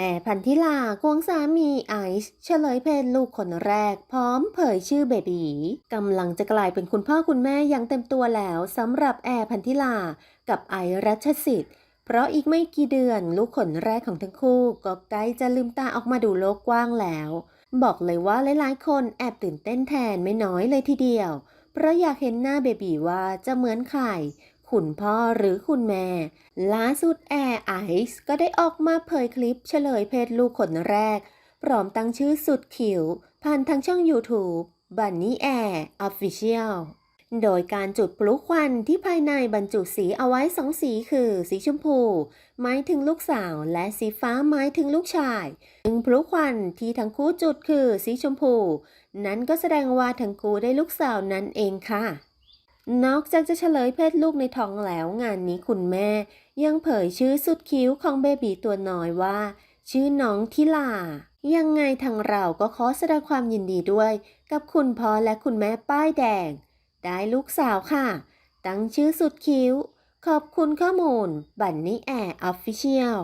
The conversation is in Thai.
แอร์พันธิลาควงสามีไอซ์เฉลยเพศลูกคนแรก พร้อมเผยชื่อเบบีกำลังจะกลายเป็นคุณพ่อคุณแม่อย่างเต็มตัวแล้วสำหรับแอร์พันธิลา กับไอรัชสิทธิ์ เพราะอีกไม่กี่เดือนลูกคนแรกของทั้งคู่ก็ใกล้จะลืมตาออกมาดูโลกกว้างแล้ว บอกเลยว่าหลายๆ คนแอบตื่นเต้นแทนไม่น้อยเลยทีเดียว เพราะอยากเห็นหน้าเบบีว่าจะเหมือนใคร คุณพ่อหรือคุณแม่ล่าสุดแอร์ไอซ์ก็ได้ออกมาเผยคลิปเฉลยเพศลูกคนแรก พร้อมตั้งชื่อสุดขิว ผ่านทางช่อง YouTube Bunny Air Official โดยการจุดพลุควันที่ภายในบรรจุสีเอาไว้สองสีคือ สีชมพูหมายถึงลูกสาวและสีฟ้าหมายถึงลูกชายซึ่งพลุควันที่ทั้งคู่จุดคือสีชมพู นั้นก็แสดงว่าทั้งคู่ได้ลูกสาวนั่นเองค่ะ นอกจากจะเฉลยเพศลูกในท้องแล้วงานนี้คุณแม่ ยังเผยชื่อสุดคิ้วของเบบีตัวน้อยว่า ชื่อน้องทิลา ยังไงทางเราก็ขอแสดงความยินดีด้วย กับคุณพ่อและคุณแม่ป้ายแดง ได้ลูกสาวค่ะ ตั้งชื่อสุดคิ้ว ขอบคุณข้อมูล บันนี่แอร์ออฟฟิเชียล